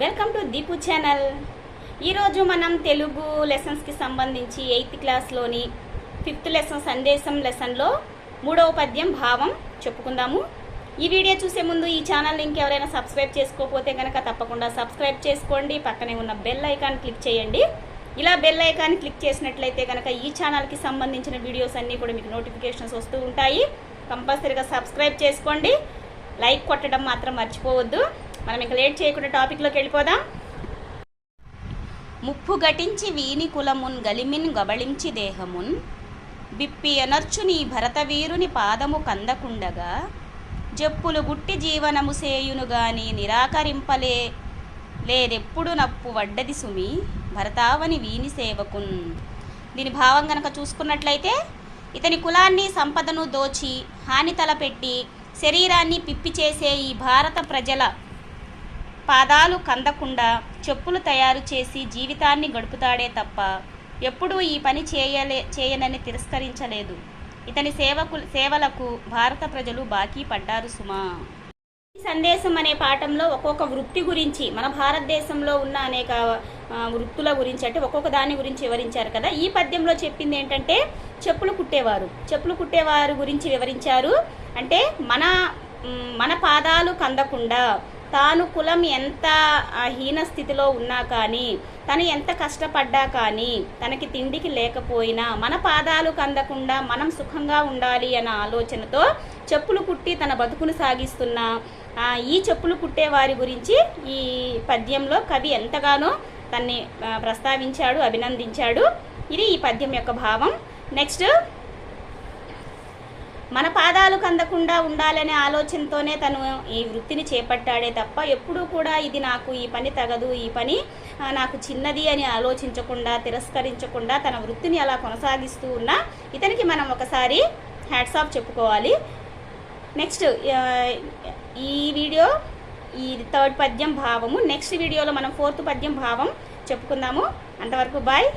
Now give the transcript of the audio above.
Welcome to Deepu channel ఈరోజు మనం తెలుగు లెసన్స్కి సంబంధించి ఎయిత్ క్లాస్లోని ఫిఫ్త్ లెసన్ సందేశం లెసన్లో మూడవ పద్యం భావం చెప్పుకుందాము. ఈ వీడియో చూసే ముందు ఈ ఛానల్ ఇంకెవరైనా ఎవరైనా సబ్స్క్రైబ్ చేసుకోకపోతే కనుక తప్పకుండా సబ్స్క్రైబ్ చేసుకోండి. పక్కనే ఉన్న బెల్ ఐకాన్ క్లిక్ చేయండి. ఇలా బెల్ ఐకాన్ క్లిక్ చేసినట్లయితే కనుక ఈ ఛానల్కి సంబంధించిన వీడియోస్ అన్నీ కూడా మీకు నోటిఫికేషన్స్ వస్తూ ఉంటాయి. కంపల్సరీగా సబ్స్క్రైబ్ చేసుకోండి. లైక్ కొట్టడం మాత్రం మర్చిపోవద్దు. మనం ఇక లేట్ చేయకుండా టాపిక్లోకి వెళ్ళిపోదాం. ముప్పు గటించి వీని కులమున్ గలిమిన్ గబళించి దేహమున్. బిప్పి ఎనర్చు నీ భరతవీరుని పాదము కందకుండగా. జప్పులు గుట్టి జీవనము సేయును గాని నిరాకరింపలే లేదెప్పుడు నప్పు వడ్డది సుమి భరతావని వీని సేవకున్. దీని భావం గనక చూసుకున్నట్లయితే ఇతని కులాన్ని సంపదను దోచి హాని తలపెట్టి శరీరాన్ని పిప్పి చేసే ఈ భారత ప్రజల పాదాలు కందకుండా చెప్పులు తయారు చేసి జీవితాన్ని గడుపుతాడే తప్ప ఎప్పుడూ ఈ పని చేయలే చేయనని తిరస్కరించలేదు. ఇతని సేవకు సేవలకు భారత ప్రజలు బాకీ పడ్డారు సుమా. ఈ సందేశం అనే పాఠంలో ఒక్కొక్క వృత్తి గురించి మన భారతదేశంలో ఉన్న అనేక వృత్తుల గురించి అంటే ఒక్కొక్క దాని గురించి వివరించారు కదా. ఈ పద్యంలో చెప్పింది ఏంటంటే చెప్పులు కుట్టేవారు. చెప్పులు కుట్టేవారు గురించి వివరించారు. అంటే మన మన పాదాలు కందకుండా తాను కులం ఎంత హీన స్థితిలో ఉన్నా కానీ తను ఎంత కష్టపడ్డా కానీ తనకి తిండికి లేకపోయినా మన పాదాలు కందకుండా మనం సుఖంగా ఉండాలి అన్న ఆలోచనతో చెప్పులు కుట్టి తన బతుకును సాగిస్తున్న ఈ చెప్పులు కుట్టే వారి గురించి ఈ పద్యంలో కవి ఎంతగానో తన్ని ప్రస్తావించాడు అభినందించాడు. ఇది ఈ పద్యం యొక్క భావం. నెక్స్ట్ మన పాదాలు కందకుండా ఉండాలనే ఆలోచనతోనే తను ఈ వృత్తిని చేపట్టాడే తప్ప ఎప్పుడూ కూడా ఇది నాకు ఈ పని తగదు ఈ పని నాకు చిన్నది అని ఆలోచించకుండా తిరస్కరించకుండా తన వృత్తిని అలా కొనసాగిస్తూ ఉన్న ఇతనికి మనం ఒకసారి హ్యాట్స్ ఆఫ్ చెప్పుకోవాలి. నెక్స్ట్ ఈ వీడియో ఈ థర్డ్ పద్యం భావము. నెక్స్ట్ వీడియోలో మనం ఫోర్త్ పద్యం భావం చెప్పుకుందాము. అంతవరకు బాయ్